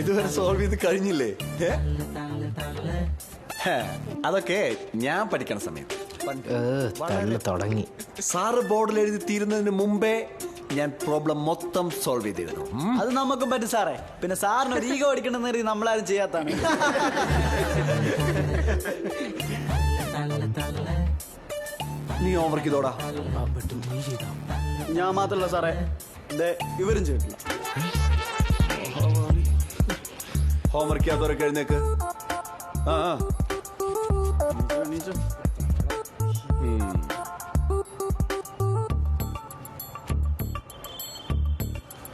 ഇതുവരെ സോൾവ് ചെയ്ത് കഴിഞ്ഞില്ലേ? അതൊക്കെ ഞാൻ പഠിക്കണ സമയം പണ്ട് തുടങ്ങി. സാറ് ബോർഡിൽ എഴുതി തീരുന്നതിന് മുമ്പേ ഞാൻ പ്രോബ്ലം മൊത്തം സോൾവ് ചെയ്തിരുന്നു. അത് നമുക്കും പറ്റും സാറേ. പിന്നെ സാറിന് ഒരു ഈഗോ അടിക്കണമെന്ന് കരുതി നമ്മളാരും ചെയ്യാത്താണ് നീ ഹോംവർക്ക് ചെയ്തോടാ. ഞാൻ മാത്രമല്ല സാറേ. ദേ ഇവരും ചെയ്തിട്ടില്ല. ഹോംവർക്ക് ചെയ്യാത്തവരൊക്കെ എഴുന്നേക്ക്. ആ ആ.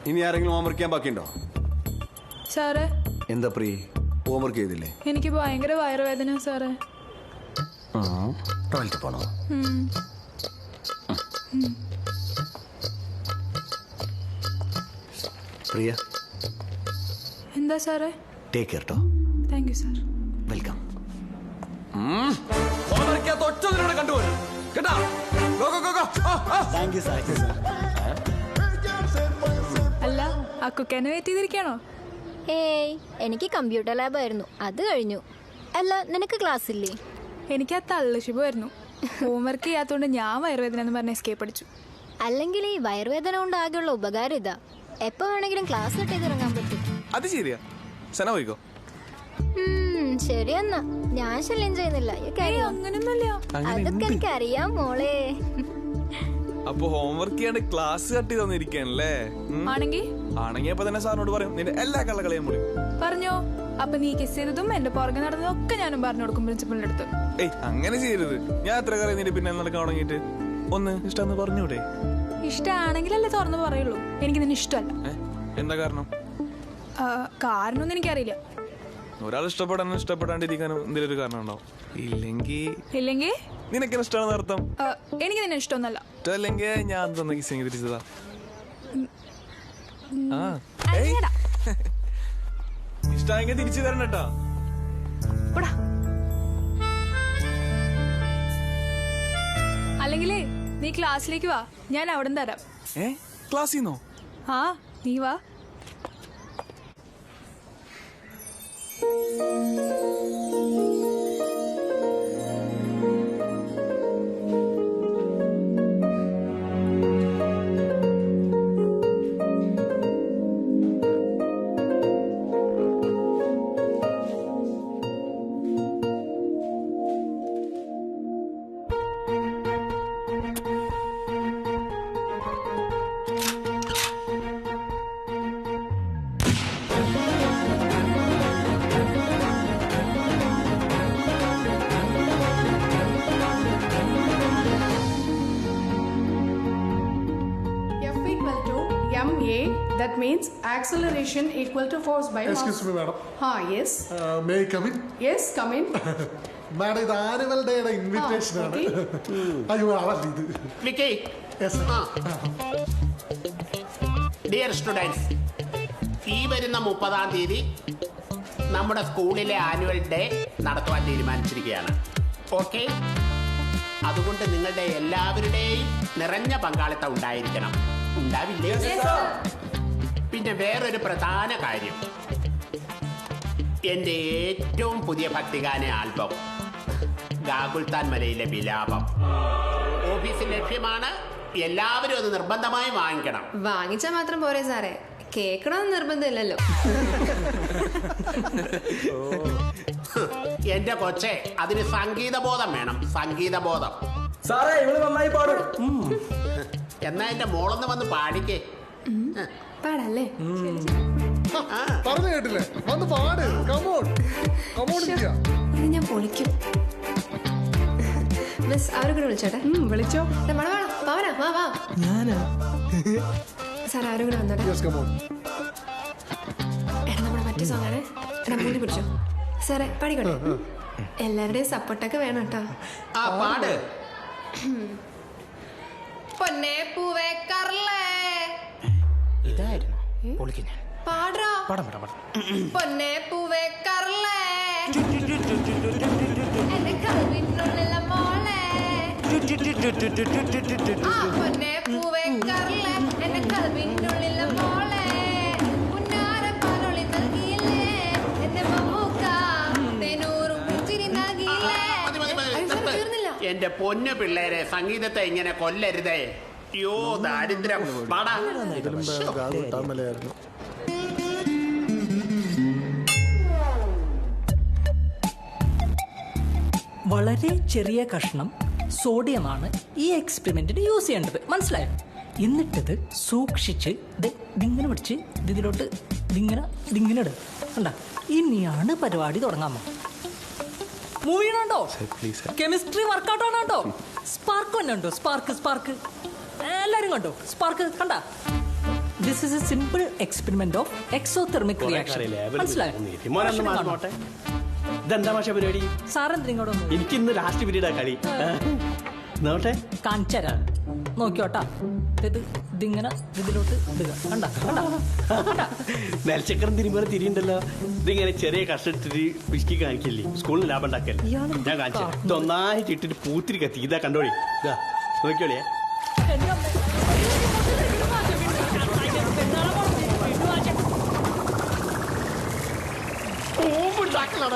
ഇനി ആരെങ്കിലും ഹോംവർക്ക് ചെയ്യാൻ ബാക്കിയുണ്ടോ? സാറേ. എന്താ പ്രീ ഹോംവർക്ക് ചെയ്തില്ലേ? എനിക്ക് ഭയങ്കര വയറുവേദന സാറേ. ടോയ്ലറ്റ് പോണോ? പ്രിയ. എന്താ സാറേ? ടേക്ക് കെയർ ട്ടോ. Thank you sir welcome thank you sir അല്ല അക്കുക്കനെ വെയിറ്റ് ചെയ്തിരിക്കണോ ഏയ് എനിക്ക് കമ്പ്യൂട്ടർ ലാബായിരുന്നു അത് കഴിഞ്ഞു. അല്ല നിനക്ക് ക്ലാസ് ഇല്ലേ? എനിക്ക് ആ തള്ളുശിബായിരുന്നു ഹോംവർക്ക് ചെയ്യാത്തതുകൊണ്ട് ഞാൻ വയറുവേദന എന്ന് പറഞ്ഞ എസ്കേപ്പ് അടിച്ചു. അല്ലെങ്കിൽ ഈ വയറുവേദന കൊണ്ട് ആകെയുള്ള ഉപകാരം ഇതാ. എപ്പോ വേണമെങ്കിലും ക്ലാസ് കട്ട് ചെയ്ത് ഇറങ്ങാൻ പറ്റും. അത് ശരിയാ. സന പോയിക്കോ. ശരിയെന്നാ ഞാൻ ശല്യം ചെയ്യുന്നില്ല. അങ്ങനൊന്നുമില്ല. അതൊക്കെ എനിക്കറിയാം മോളെ. അപ്പൊ ഹോംവർക്ക് ചെയ്യാണ്ട് ക്ലാസ് കട്ട് ചെയ്ത് തന്നിരിക്കാനല്ലേ ആണെങ്കി? ആണെങ്കിൽ അപ്പൊ തന്നെ സാറിനോട് പറയും നിന്റെ എല്ലാ കള്ളകളെയും മുടി. പറഞ്ഞോ? അപ്പൊ നീ കിസ് ചെയ്തതും എന്റെ പുറകെ നടന്നതും ഒക്കെ ഞാനും പറഞ്ഞു കൊടുക്കും പ്രിൻസിപ്പലിന്റെ അടുത്ത്. ഏയ് അങ്ങനെ ചെയ്യരുത്. ഞാൻ എത്ര കാര്യം നിന്റെ പിന്നെ നടക്കാൻ തുടങ്ങിയിട്ട്? ഒന്ന് ഇഷ്ടം പറഞ്ഞൂടെ. ഇഷ്ടമാണെങ്കിലല്ലേ തുറന്നു പറയുള്ളൂ. എനിക്ക് നിന്നെ ഇഷ്ടമല്ല. എന്താ കാരണം? കാരണമൊന്നും എനിക്കറിയില്ല. ഒരാൾ ഇഷ്ടപ്പെടാനും ഇഷ്ടപ്പെടാണ്ടിരിക്കാനും എന്തെങ്കിലും ഒരു കാരണം ഉണ്ടോ? ഇല്ലെങ്കിൽ ഇല്ലെങ്കിൽ? നിനക്ക് ഇഷ്ടമാണെന്ന് അർത്ഥം? എനിക്ക് നിന്നെ ഇഷ്ടമൊന്നല്ല ഇഷ്ടമല്ലെങ്കിൽ ഞാൻ തന്നെ കിസിങ് തിരിച്ചതാ. ഇഷ്ടമെങ്കിൽ തിരിച്ചു തരണം കേട്ടോ. പോടാ. നീ ക്ലാസ്സിലേക്ക് വാ. ഞാൻ അവിടെ തരാം. ഏ? ക്ലാസ്സിന്നോ? ആ നീ വാ. F that means acceleration equal to force by mass. Excuse me madam Ah, yes. May come in Yes, come in. Madam ഇത് ആനുവൽ ഡേയുടെ ഇൻവിറ്റേഷൻ ആണ്. അയ്യോ അതല്ല ഇത്. Vicky Yes, sir. Dear students ഈ വരുന്ന മുപ്പതാം തീയതി നമ്മുടെ സ്കൂളിലെ ആനുവൽ ഡേ നടത്തുവാൻ തീരുമാനിച്ചിരിക്കുകയാണ്. ഓക്കെ അതുകൊണ്ട് നിങ്ങളുടെ എല്ലാവരുടെയും നിറഞ്ഞ പങ്കാളിത്തം ഉണ്ടായിരിക്കണം. ഉണ്ടാവില്ലേ? പിന്നെ വേറൊരു പ്രധാന കാര്യം. എന്റെ ഏറ്റവും പുതിയ ഭക്തിഗാന ആൽബം. ഗാഗുൽത്താൻ മലയിലെ വിലാപം. ഓഫീസിൽ ലഭ്യമാണ്. എല്ലാവരും അത് നിർബന്ധമായി വാങ്ങിക്കണം. വാങ്ങിച്ചാൽ മാത്രം പോരെ സാറേ. കേൾക്കണമെന്ന് നിർബന്ധമില്ലല്ലോ. എന്റെ കൊച്ചെ അതിന് സംഗീതബോധം വേണം. സംഗീതബോധം. സാറേ ഇവൾ നന്നായി പാടും. എന്നാ എന്റെ മോളൊന്ന് വന്ന് പാടിക്കേ. പാടല്ലേ? ആ, പറഞ്ഞു കേട്ടില്ലേ? വന്ന് പാട്. കമോൺ കമോൺ ഇത് ഞാൻ പൊളിക്കും. മിസ് അവരെ കൂടെ വിളിച്ചോട്ടെ? വിളിച്ചോ. മോളെ വേണം പവനാ വാ വാ. ഞാനാ? സാർ ആരും കൂടെ വന്നോട്ടെ? യെസ് കമോൺ എടാ നമ്മുടെ മറ്റേ സോങ് ആണ്. എടാ മൂടി പിടിച്ചോ. സാറേ പാടിക്കോട്ടെ? എല്ലാവരുടെയും സപ്പോർട്ടൊക്കെ വേണം കേട്ടോ. ആ പാട്. പൊന്നെ പൂവേ കറലേ ഇതായിരുന്നു പൊളിക്ക് പൊന്നെ പൂവേ ആ പൊന്നെ പൂവേ എന്റെ പൊന്നു പിള്ളേരെ സംഗീതത്തെ ഇങ്ങനെ കൊല്ലരുതേ യോ ദാരിദ്ര്യം. വളരെ ചെറിയ കഷ്ണം സോഡിയമാണ് ഈ എക്സ്പെരിമെന്റിന് യൂസ് ചെയ്യേണ്ടത്. മനസ്സിലായോ? എന്നിട്ടത് സൂക്ഷിച്ച് ഇങ്ങനെ ഇതിങ്ങനെ പിടിച്ച് ഇത് ഇതിലോട്ട് ഇതിങ്ങനെ ഇതിങ്ങനെ ഇടുക കണ്ട? ഇനിയാണ് പരിപാടി തുടങ്ങാൻ മൂവി പ്ലീസ് കെമിസ്ട്രി വർക്കൗട്ട് ആണോ കേട്ടോ സ്പാർക്ക് തന്നെ ഉണ്ടോ? സ്പാർക്ക് സ്പാർക്ക് എല്ലാരും കണ്ടോ? സ്പാർക്ക് കണ്ട? This is a simple experiment of exothermic reaction ഇതെന്താ മാഷ പരിപാടി? സാറെന്തിനും ഇങ്ങോട്ട് വന്നു എനിക്ക് ഇന്ന് ലാസ്റ്റ് പീരീഡാ കളി. നോട്ടെ? കാണിച്ചരാ നോക്കിയോട്ടാ. ഇത് ഇതിങ്ങനെ ഇതിലോട്ട് ഇടുക. കണ്ട? കണ്ട? നെൽച്ചക്കരം തിരിയുമ്പോൾ തിരിയുണ്ടല്ലോ. ഇതിങ്ങനെ ചെറിയ കഷ്ടിട്ട് പിശുക്കി കാണിക്കില്ലേ? സ്കൂളിൽ ലാഭം ഉണ്ടാക്കല്ലേ? ഞാൻ കാണിച്ചു ഇതൊന്നായിട്ട് ഇട്ടിട്ട് പൂത്തിരി കത്തി. ഇതാ കണ്ടോളി. ഇതാ. നോക്കിയോളിയേ.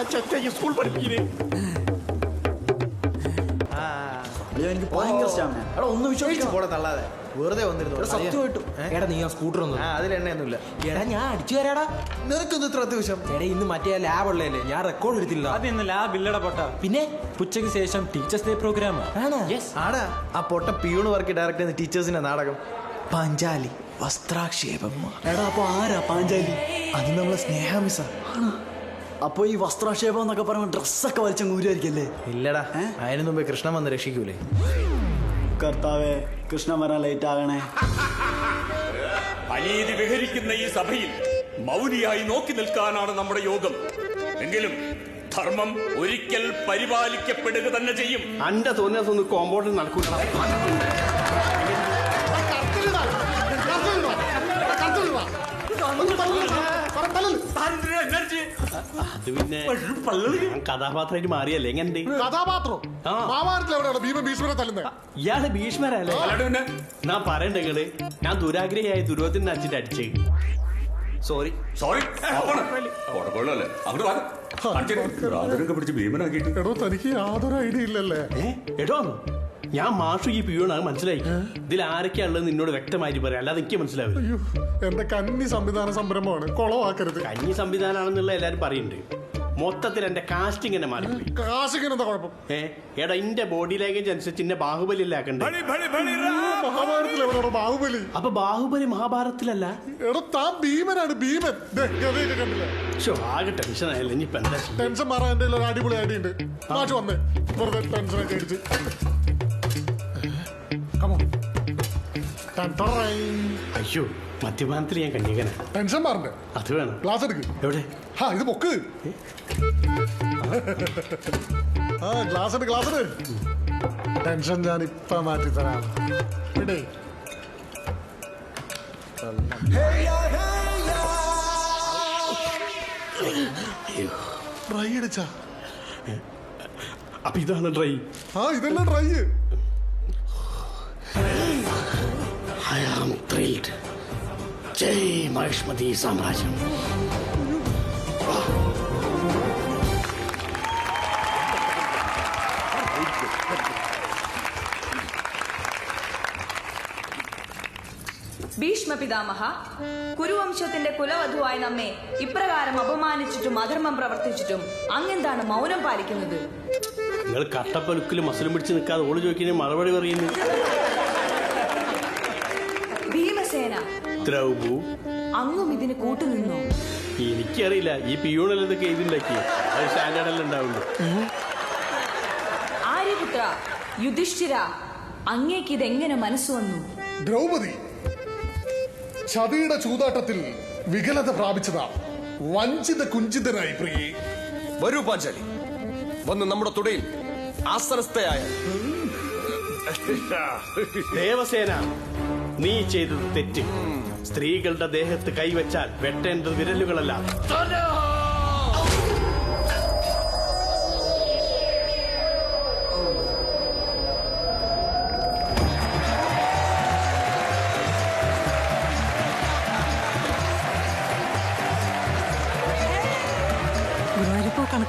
സ്കൂൾ പഠിപ്പിക്കുന്നേ അയ്യോ എനിക്ക് ഭയങ്കര സ്റ്റാമിന എടാ ഒന്ന് വിശ്വസിച്ചു പോടെ തള്ളാതെ. വെറുതെ വന്നിരുന്നു? സത്യമായിട്ടും. എടാ നീ ആ സ്കൂട്ടർ ഒന്നും അതിൽ എണ്ണയൊന്നുമില്ല. എടാ ഞാൻ അടിച്ചു തരാടാ. നിനക്കൊന്നും ഇത്ര അത്യാവശ്യം? എടാ ഇന്ന് മറ്റേ ലാബ് ഉള്ളതല്ലേ? ഞാൻ റെക്കോർഡ് എടുത്തില്ല അതിന്ന് ലാബ് ഇല്ലടാ പൊട്ട. പിന്നെ? ഉച്ചയ്ക്ക് ശേഷം ടീച്ചേഴ്സ് ഡേ പ്രോഗ്രാം ആണോ? ആടാ. ആ പൊട്ട പിയൂണ് വർക്ക് ഡയറക്റ്റ് ചെയ്യുന്ന ടീച്ചേഴ്സിന്റെ നാടകം. പാഞ്ചാലി. വസ്ത്രാക്ഷേപം. എടാ അപ്പൊ ആരാ പാഞ്ചാലി? അത് നമ്മളെ സ്നേഹാമിസ അപ്പൊ ഈ വസ്ത്രാക്ഷേപം എന്നൊക്കെ പറഞ്ഞ ഡ്രസ്സൊക്കെ വലിച്ച ഊരായിരിക്കല്ലേ ഇല്ലടാ അതിനു മുമ്പേ കൃഷ്ണൻ വന്ന് രക്ഷിക്കൂലേ കർത്താവേ കൃഷ്ണൻ വരാൻ ലേറ്റ് ആകണേ അനീതി വിഹരിക്കുന്ന ഈ സഭയിൽ മൗനിയായി നോക്കി നിൽക്കാനാണ് നമ്മുടെ യോഗം എങ്കിലും ധർമ്മം ഒരിക്കൽ പരിപാലിക്കപ്പെടുക തന്നെ ചെയ്യും അന്റെ തോന്നിയ തോന്നുന്നു കോമ്പൗണ്ടിൽ നടക്കൂല അത് പിന്നെ ഞാൻ കഥാപാത്രമായിട്ട് മാറിയല്ലേ? എങ്ങനെ കഥാപാത്രം? ആ. മഹാഭാരതത്തിൽ എവിടെയാണ്? ഭീമൻ ഭീഷ്മരെ തല്ലുന്നത് ഇയാൾ ഭീഷ്മരല്ലേ? അല്ലാണ്ട് പിന്നെ ഞാൻ പറയണ്ടെങ്കിൽ ഞാൻ ദുരാഗ്രഹിയായി ദുരോധന അച്ഛന്റെ അടിച്ചേ. സോറി. സോറി. കുഴപ്പമില്ലല്ലേ വാ. പിടിച്ച് ഭീമനാക്കിയിട്ട്. എടോ തനിക്ക് യാതൊരു ഐഡിയ ഇല്ലല്ലേ? ഏ? എടോ ഞാൻ മാഷു ഈ പിയൂണാണ് മനസ്സിലായി. ഇതിൽ ആരൊക്കെയാ ഉള്ളത് നിന്നോട് വ്യക്തമായിട്ട് പറയാം. അല്ലാതെ എനിക്ക് മനസ്സിലാവില്ല. അയ്യോ എന്റെ കന്നി സംവിധാന സംരംഭമാണ്. കൊളവാക്കരുത്. കന്നി സംവിധാനമാണെന്നുള്ള എല്ലാരും പറയുന്നുണ്ട്. മൊത്തത്തിൽ എന്റെ കാസ്റ്റിംഗ് എന്നെ മാറി. എന്താ കുഴപ്പം? ഏ എടാ ഇന്റെ ബോഡി ലാംഗ്വേജ് അനുസരിച്ച് എന്നെ ബാഹുബലിയിലാക്കണ്ടേ ഭളി, ഭളി, ഭളി, റാ. മഹാഭാരതത്തിൽ എവിടെയാണോ ബാഹുബലി. അപ്പൊ ബാഹുബലി മഹാഭാരതത്തിലല്ല? എടാ താൻ ഭീമനാണ് ഭീമൻ. ദേ, ഗതയൊക്കെ കണ്ടില്ലേ? ഷോ ആകെ ടെൻഷൻ ആയല്ലോ ഇനിയിപ്പോ ടെൻഷൻ മാറാൻ എന്റെ ഒരു അടിപൊളി അടിയുണ്ട് ഉണ്ട് മാറ്റി വന്നേ. വെറുതെ ടെൻഷനൊക്കെ അടിച്ച്. ടറൈൻ. അയ്യോ മദ്യപാനത്തിൽ ഞാൻ കന്യകനാ ടെൻഷൻ മാറണ്ടേ. അത് വേണം. ഗ്ലാസ് എടുക്ക്. എവിടെ? ഹാ ഇത് പൊക്ക്. ആ ഗ്ലാസ് എടു ഗ്ലാസ് എടു ടെൻഷൻ ഞാൻ ഇപ്പൊ മാറ്റി തരാം ഇടേ ട്രൈ അടിച്ചാ അപ്പൊ ഇതാണ് ഡ്രൈ. ആ ഇതെല്ലാം ട്രൈ ത്രിൽഡ് ജയ് മഹിഷ്മതി സാമ്രാജ്യം ഭീഷ്മ പിതാമഹ കുരുവംശത്തിന്റെ കുലവധുവായ നമ്മെ ഇപ്രകാരം അപമാനിച്ചിട്ടും അധർമ്മം പ്രവർത്തിച്ചിട്ടും അങ്ങെന്താണ് മൗനം പാലിക്കുന്നത്? നിങ്ങൾ കട്ടപ്പലുക്കിൽ മസിലും പിടിച്ച് നിൽക്കാതെ ഓൾ ചോദിക്കുന്നതിന് മറുപടി പറയുന്നു ഭീമസേന ദ്രൗബു അങ്ങും ഇതിന് കൂട്ടുനിന്നോ എനിക്കറിയില്ല. ഈ പിയൂണല്ല ഇതൊക്കെ എഴുതിണ്ടാക്കി അത് സ്റ്റാൻഡേർഡെല്ലാം ഉണ്ടാവുള്ളൂ. ആര്യപുത്ര യുധിഷ്ഠിര അങ്ങേക്ക് ഇതെങ്ങനെ മനസ്സ് വന്നു? ദ്രൗപദി ചതിയുടെ ചൂതാട്ടത്തിൽ വികലത പ്രാപിച്ചതാ. വഞ്ചിത കുഞ്ചിതനായി പ്രിയെ. വരൂ പാഞ്ചാലി. വന്ന് നമ്മുടെ തുടയിൽ ആസനസ്ഥയായ ദേവസേന. നീ ചെയ്തത് തെറ്റ്. സ്ത്രീകളുടെ ദേഹത്ത് കൈവച്ചാൽ വെട്ടേണ്ടത് വിരലുകളല്ല.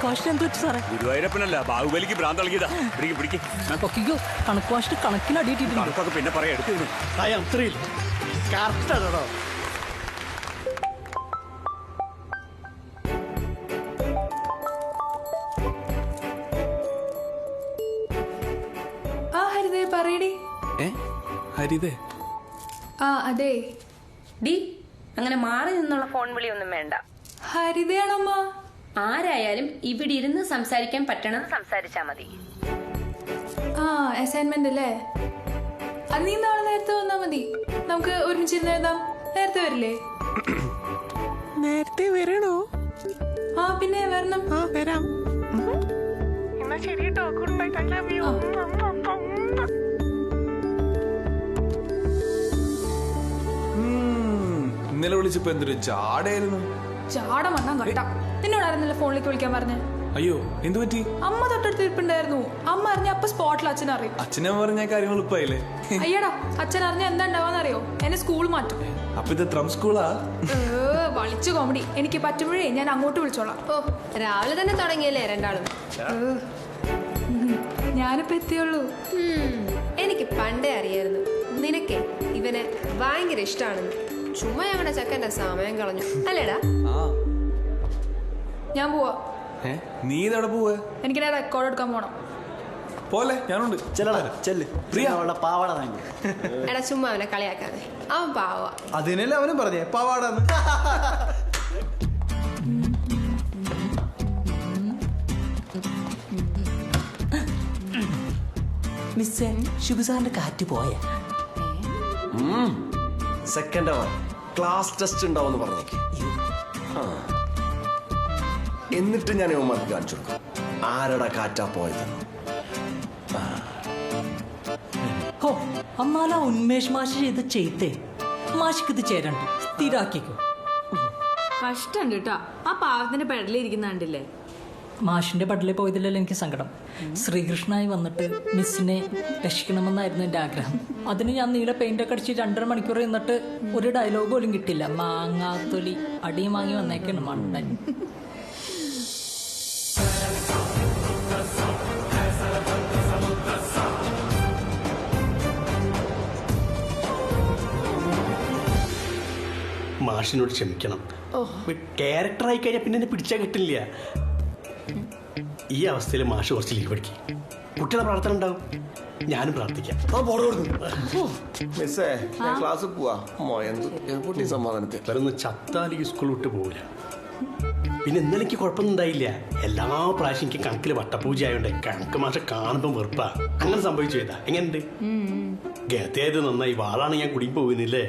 ഗുരുവായൂരപ്പോ കണക്ക് വാശിന് എന്ത് പറ്റി സാറേ? ഗുരുവായൂരപ്പനല്ല ബാഹുബലിക്ക് ഭ്രാന്ത് ഇളകിയതാ. പിടിക്ക് പിടിക്ക്. ഒക്കെയോ കണക്ക് വാശിട്ട് കണക്കിന് അടിയിട്ടിട്ടുണ്ട് കണക്കൊക്കെ പിന്നെ പറയാം എടുത്തു ഐ ആം ത്രിൽ ഹരിതേ അതെ. ഡി അങ്ങനെ മാറി നിന്നുള്ള ഫോൺ വിളിയൊന്നും വേണ്ട. ഹരിതയാണമ്മ ആരായാലും ഇവിടെ ഇരുന്ന് സംസാരിക്കാൻ പറ്റണം സംസാരിച്ചാ മതി. ആ അസൈൻമെന്റ് അല്ലേ? അത് നീ നാളെ നേരത്തെ വന്നാ മതി. നമുക്ക് ഒരുമിച്ച് എഴുതാം. നേരത്തെ വരില്ലേ? നേരത്തെ വരണോ? ആ പിന്നെ വരണം. ആ വരാം. ഉം, ഇന്നലെ വിളിച്ചപ്പോ എന്തൊരു ചാടായിരുന്നു ചാടം വന്നാ കട്ട നിന്നോട് ആയിരുന്നല്ലോ ഫോണിലേക്ക് വിളിക്കാൻ പറഞ്ഞു? അയ്യോ എന്തു പറ്റി? അമ്മ തൊട്ടടുത്ത് ഇരിപ്പുണ്ടായിരുന്നു. അമ്മ അറിഞ്ഞ അപ്പൊ സ്പോട്ടിൽ അച്ഛൻ അറിയും. അച്ഛനെ പറഞ്ഞ കാര്യങ്ങൾ ഇപ്പായില്ലേ അയ്യടാ അച്ഛൻ അറിഞ്ഞ എന്താ ഉണ്ടാവാന്നറിയോ എന്നെ സ്കൂൾ മാറ്റും. അപ്പൊ ഇത് ട്രം സ്കൂളാ? വളിച്ചു കോമഡി. എനിക്ക് പറ്റുമ്പോഴേ ഞാൻ അങ്ങോട്ട് വിളിച്ചോളാം. ഓ രാവിലെ തന്നെ തുടങ്ങിയല്ലേ രണ്ടാളും? ഞാനിപ്പോ എത്തിയുള്ളൂ. എനിക്ക് പണ്ടേ അറിയായിരുന്നു. നിനക്കേ ഇവനെ ഭയങ്കര ഇഷ്ടമാണെന്ന് ചുമ്മാ ഞങ്ങളുടെ ചക്കന്റെ സമയം കളഞ്ഞു. അല്ലേടാ? ആ. ഞാൻ പോവാ. ഏ? നീ ഇതവിടെ പോവേ എനിക്ക് റെക്കോർഡ് എടുക്കാൻ പോണം. പോലെ ഞാനുണ്ട്. ചെല്ലടാ. ചെല്ല്. പ്രിയ. അവളുടെ പാവാട താങ്കി എടാ ചുമ്മാ അവനെ കളിയാക്കാതെ. അവൻ പാവ. അതിനല്ലേ അവനും പറഞ്ഞേ പാവാട മിസ്സേ ശിവസാറിന്റെ കാറ്റ് പോയ. സെക്കൻഡ് അവർ ക്ലാസ് ടെസ്റ്റ് ഉണ്ടാവും പറഞ്ഞേക്ക്. ആ. എന്നിട്ട് ഞാൻ ഇവന്മാർക്ക് കാണിച്ചു കൊടുക്കും. ആരുടെ കാറ്റാ പോയത്? ഹോ എന്നാലും ഉന്മേഷ് മാഷ് ചെയ്ത് ചെയ്തേ മാഷിക്ക് ഇത് ചേരണ്ട്. സ്ഥിരാക്കിക്കോ. കഷ്ടണ്ട് കേട്ടോ ആ പാവത്തിന്റെ പെടലിരിക്കുന്ന കണ്ടില്ലേ? മാഷിന്റെ പടലിൽ പോയതില്ലല്ലോ എനിക്ക് സങ്കടം. ശ്രീകൃഷ്ണായി വന്നിട്ട് മിസ്സിനെ രക്ഷിക്കണമെന്നായിരുന്നു എന്റെ ആഗ്രഹം. അതിന് ഞാൻ നീല പെയിന്റ് ഒക്കെ അടിച്ച് രണ്ടര മണിക്കൂർ നിന്നിട്ട് ഒരു ഡയലോഗ് പോലും കിട്ടില്ല മാങ്ങാത്തൊലി. അടിയും വാങ്ങി വന്നേക്കാണ് മണ്ടൻ. മാഷിനോട് ക്ഷമിക്കണം. ക്യാരക്ടറായി കഴിഞ്ഞാൽ പിന്നെ എന്നെ പിടിച്ചാൽ കിട്ടില്ല. ഈ അവസ്ഥയിൽ മാഷ് കുറച്ച് ലീവ് എടുക്കി. കുട്ടികളെ പ്രാർത്ഥന ഉണ്ടാവും. ഞാനും പ്രാർത്ഥിക്കാം. മിസ്സേ ക്ലാസ്സിൽ പോവാ. മോയന്ത് പൊട്ടി സമാധാനത്തിൽ. വേറൊന്ന് ചത്താൽ ഈ സ്കൂൾ വിട്ട് പോകില്ല പിന്നെ ഇന്നലെ എനിക്ക് കുഴപ്പമൊന്നും ഉണ്ടായില്ല. എല്ലാ പ്രാവശ്യം എനിക്ക് കണക്കിൽ വട്ടപൂജ ആയതുകൊണ്ട് കണക്ക് മാഷ കാണുമ്പോൾ വെറുപ്പാ. അങ്ങനെ സംഭവിച്ചു ചെയ്താ എങ്ങനെയുണ്ട്? ഗതേത് നന്നായി. വാളാണ് ഞാൻ കുടി പോകുന്നില്ലേ